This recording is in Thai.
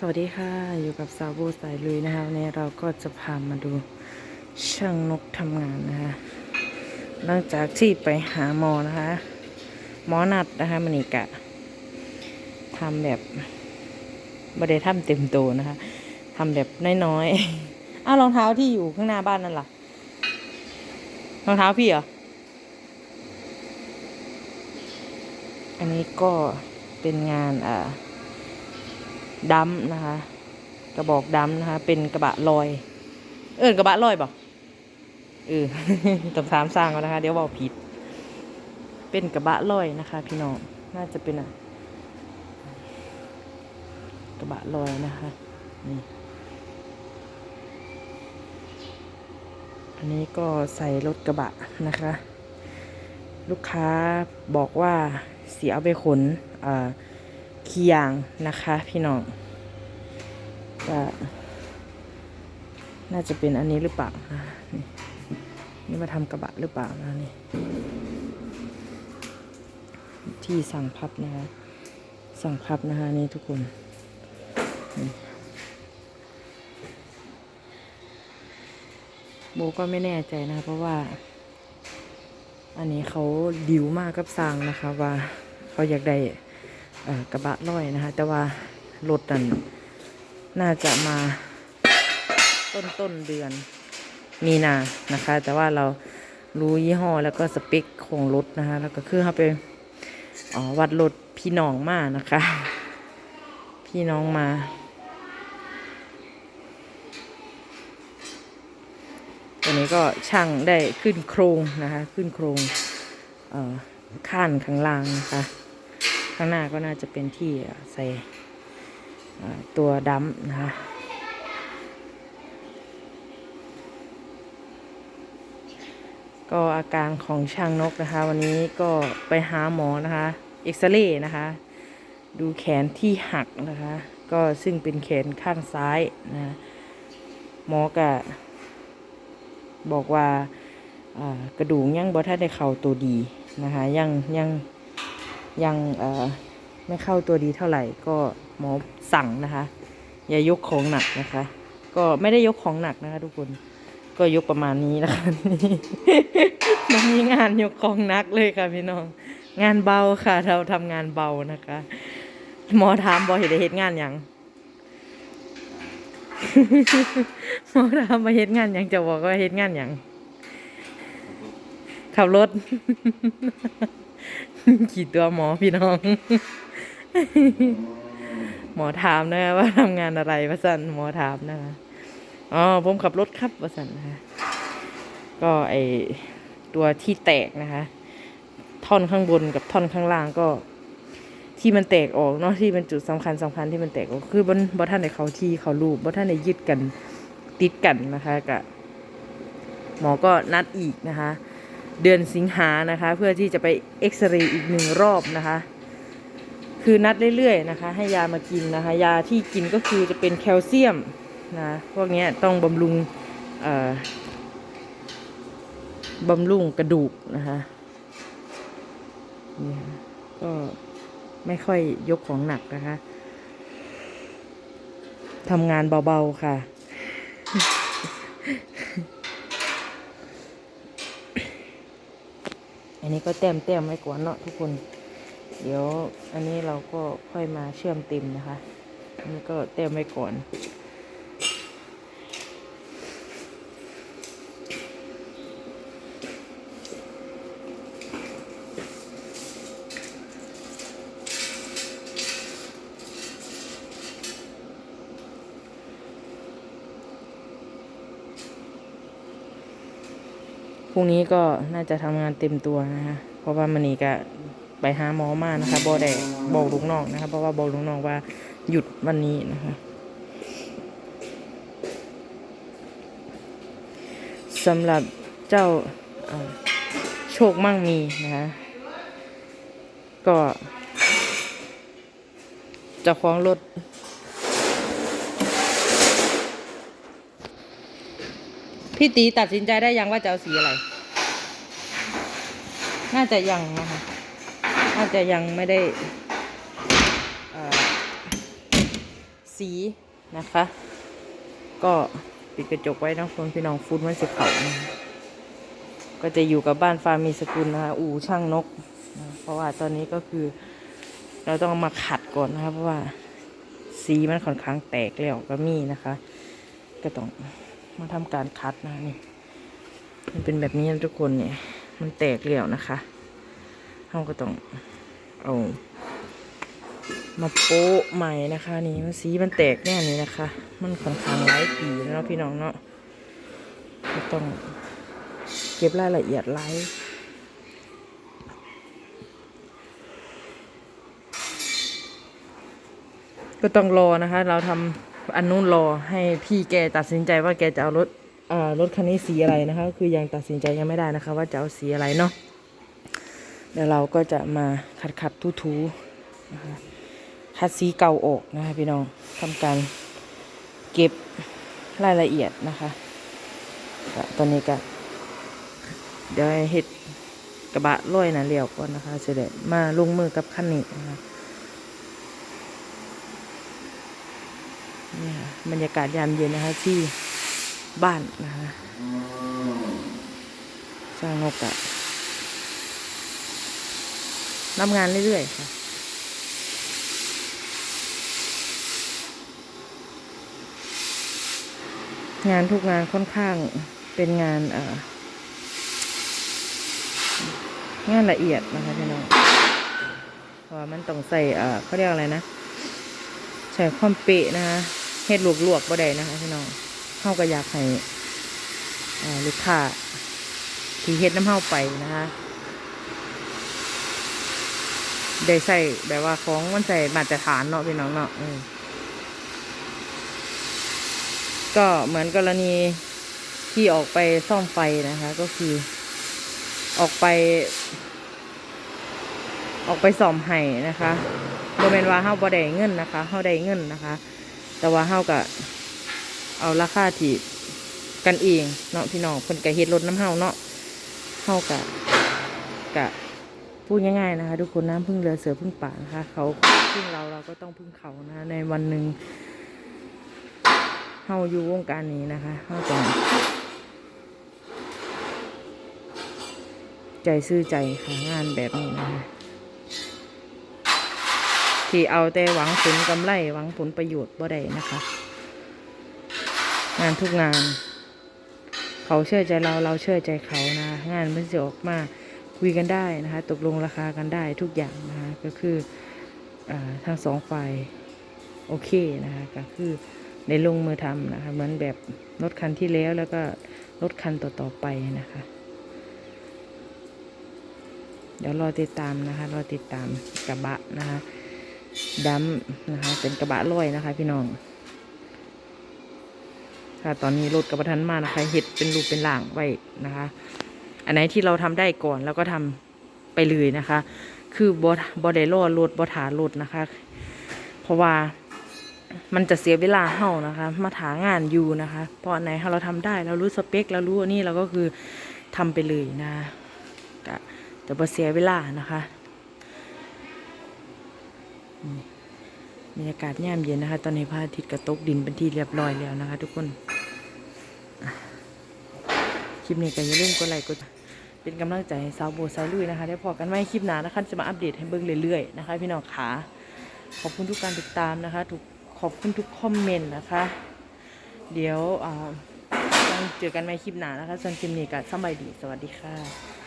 สวัสดีค่ะอยู่กับสาวโบสายลุยนะคะวันนี้เราก็จะพามาดูช่างนกทำงานนะคะหลังจากที่ไปหาหมอนะคะ หมอนัดนะคะมันนี่กะทำแบบไม่ได้ทำเต็มโตวนะคะทำแบบน้อยๆอ้าวรองเท้าที่อยู่ข้างหน้าบ้านนั่นล่ะรองเท้าพี่เหรออันนี้ก็เป็นงานอ่า ดัมนะคะ กระบอกดัมนะคะ เป็นกระบะลอย เออกระบะลอยบอกเออต้องถามสร้างก่อนนะคะ เดี๋ยวบอกผิด เป็นกระบะลอยนะคะ พี่น้อง น่าจะเป็นอะกระบะลอยนะคะ นี่อันนี้ก็ใส่รถกระบะนะคะ ลูกค้าบอกว่าเสียเอาไปขนอ่า ขี้ยางนะคะพี่น้องก็น่าจะเป็นอันนี้หรือเปล่านะนี่นี่มาทำกระบะหรือเปล่านะนี่ที่สั่งพับนะคะสั่งพับนะคะนี่ทุกคนโบก็ไม่แน่ใจนะ เพราะว่า อันนี้เขาดิวมากกับสั่งนะคะว่าเขาอยากได้ กระบะลอยนะคะ แต่ว่ารถนั้นน่าจะมาต้นต้นเดือนมีนานะคะ แต่ว่าเรารู้ยี่ห้อแล้วก็สเปคของรถนะคะ แล้วก็คือเขาไปอ๋อวัดรถพี่น้องมานะคะ พี่น้องมาตัวนี้ก็ช่างได้ขึ้นโครงนะคะ ขึ้นโครงข้านข้างล่างนะคะ ข้างหน้าก็น่าจะเป็นที่ใส่ตัวดัมนะคะก็อาการของช่างนกนะคะ วันนี้ก็ไปหาหมอนะคะเอ็กซเรย์นะคะ ดูแขนที่หักนะคะ ก็ซึ่งเป็นแขนข้างซ้ายนะหมอก็บอกว่ากระดูกยังบ่ทันได้เข้าตัวดีนะคะยังยัง ยังไม่เข้าตัวดีเท่าไหร่ก็หมอสั่งนะคะ อย่ายกของหนักนะคะ ก็ไม่ได้ยกของหนักนะคะทุกคนก็ยกประมาณนี้นะคะนี่มันมีงานยกของหนักเลยค่ะพี่น้อง งานเบาค่ะ เราทำงานเบานะคะ หมอถามบอเห็นได้เฮ็ดงานยังหมอถามมาเฮ็ดงานยังจะบอกว่าเฮ็ดงานยังขับรถ ขี่ตัวหมอพี่น้อง หมอถามนะคะว่าทำงานอะไรวะสันหมอถามนะคะอ๋อผมขับรถครับวะสันนะคะก็ไอตัวที่แตกนะคะ ท่อนข้างบนกับท่อนข้างล่างก็ ที่มันแตกออกเนาะที่เป็นจุดสำคัญสำคัญที่มันแตกออกคือบนบนท่านในเขาที่เขารูปบนท่านในยึดกันติดกันนะคะกับหมอก็นัดอีกนะคะ เดือนสิงหานะคะ เพื่อที่จะไปเอ็กซเรย์อีกหนึ่งรอบนะคะ คือนัดเรื่อยๆนะคะ ให้ยามากินนะคะ ยาที่กินก็คือจะเป็นแคลเซียมนะพวกนี้ต้องบำรุงเอ่อบำรุงกระดูกนะคะนี่ค่ะก็ไม่ค่อยยกของหนักนะคะทำงานเบาๆค่ะ นนี้ก็เต็มแต้มไว้ก่อนเนาะทุกคน เดี๋ยวอันนี้เราก็ค่อยมาเชื่อมเต็มนะคะ อันนี้ก็เต็มไว้ก่อน รุ่งนี้ก็น่าจะทำงานเต็มตัวนะคะเพราะว่ามันนี่ก็ไปหาหมอมานะคะบอแดกบอกลูกน้องนะคะเพราะว่าบอกลูกน้องว่าหยุดวันนี้นะคะสำหรับเจ้าโชคมั่งมีนะคะก็เจ้าของรถ พี่ตีตัดสินใจได้ยังว่าจะเอาสีอะไร น่าจะยังนะคะ น่าจะยังไม่ได้สีนะคะ ก็ปิดกระจกไว้นะคนพี่น้องฟุ้นมันสิเขานะะก็จะอยู่กับบ้านฟาร์มีสกุลนะคะ อู่ช่างนกนะเพราะว่าตอนนี้ก็คือ เราต้องมาขัดก่อนนะคะเพราะว่าสีมันค่อนข้างแตกแล้วก็มีนะคะ ก็ต้อง มาทำการคัดนะนี่ มันเป็นแบบนี้นะทุกคนเนี่ย มันแตกแล้วนะคะเราก็ต้องเอามาโป๊ะใหม่นะคะ นี่มันสีมันแตกแน่นี่นะคะ มันค่อนข้างหลายปีแล้วเนาะพี่น้องเนาะก็ต้องเก็บรายละเอียดไลายก็ต้องรอนะคะ เราทำ อันนู้นรอให้พี่แกตัดสินใจว่าแกจะเอารถอ่อรถคันนี้สีอะไรนะคะ คือยังตัดสินใจยังไม่ได้นะคะ ว่าจะเอาสีอะไรเนาะเดี๋ยวเราก็จะมาขัดขัดทูๆนะคะคัดสีเก่าออกนะคะพี่น้องทำการเก็บรายละเอียดนะคะตอนนี้ก็เดี๋ยวให้เห็ดกระบะร้อยนะเลี้ยวก่อนนะคะเสได็จมาลงมือกับขั้นนี้นะคะนี่ค่ะ บรรยากาศยามเย็นนะคะที่บ้านนะคะสร้างนกอะรับงานเรื่อยๆค่ะงานทุกงานค่อนข้างเป็นงานเอ่องานละเอียดนะคะพี่น้องเพราะว่ามันต้องใส่เอ่อเขาเรียกอะไรนะ ใส่ความเปะนะคะ เฮ็ดลวกๆบ่ได้นะคะพี่น้องเฮาก็อยากให้เอ่อลูกค้าที่เฮ็ดน้ำเฮาไปนะคะได้ใส่แบบว่าของมันใส่มาตรฐานเนาะพี่น้องเนาะเออก็เหมือนกรณีที่ออกไปซ่อมไฟนะคะ ก็คือออกไป ออกไปซ่อมไห้นะคะโมเมนว่าเฮาบ่ได้เงินนะคะเฮาได้เงินนะคะ แต่ว่าเฮาก็เอาราคาที่กันเองเนาะพี่น้องเพิ่นก็เฮ็ดรถน้ำเฮาเนาะเฮาก็กะพูดง่ายๆนะคะ ทุกคนน้ำพึ่งเรือเสือพึ่งป่านะคะเขาพึ่งเราเราก็ต้องพึ่งเขานะคะในวันหนึ่งเฮาอยู่วงการนี้นะคะเฮาต้องใจซื่อใจค่ะงานแบบนี้นะคะ ที่เอาแต่หวังผลกำไรหวังผลประโยชน์บ่ได้นะคะ งานทุกงาน เขาเชื่อใจเราเราเชื่อใจเขานะ งานมันจะออกมาคุยกันได้นะคะ ตกลงราคากันได้ทุกอย่างนะคะก็คืออาทั้งสองฝ่ายโอเคนะคะก็คือได้ลงมือทำนะคะเหมือนแบบรถคันที่แล้วแล้วก็รถคันต่อๆไปนะคะ เดี๋ยวรอติดตามนะคะรอติดตามกระบะนะคะ ดัมนะคะ เป็นกระบะลอยนะคะ พี่น้อง ค่ะ ตอนนี้รถกระบะทันมานะคะ เห็ดเป็นรูปเป็นหล่างไว้นะคะ อันไหนที่เราทำได้ก่อนแล้วก็ทำไปเลยนะคะ คือบอบอได้รอรถบอถารถนะคะ เพราะว่ามันจะเสียเวลาเฮานะคะ มาถางานอยู่นะคะ เพราะอันไหนเราทำได้เรารู้สเปคเรารู้อันนี้เราก็คือทำไปเลยนะก็แต่เสียเวลานะคะ บรรยากาศย่ามเย็นนะคะ ตอนนี้พระอาทิตย์กระตกดินเป็นที่เรียบร้อยแล้วนะคะ ทุกคน คลิปนี้ก็อย่าลืมกดไลค์กดเป็นกำลังใจให้สาวโบสาวลุยนะคะ ได้พอกันไว้คลิปหนานะคะจะมาอัปเดตให้เบิ่งเรื่อยๆนะคะ พี่น้องขาขอบคุณทุกการติดตามนะคะทุกขอบคุณทุกคอมเมนต์นะคะ เดี๋ยวเจอกันใหม่คลิปหนานะคะส่วนคลิปนี้ก็สบายดี สวัสดีค่ะ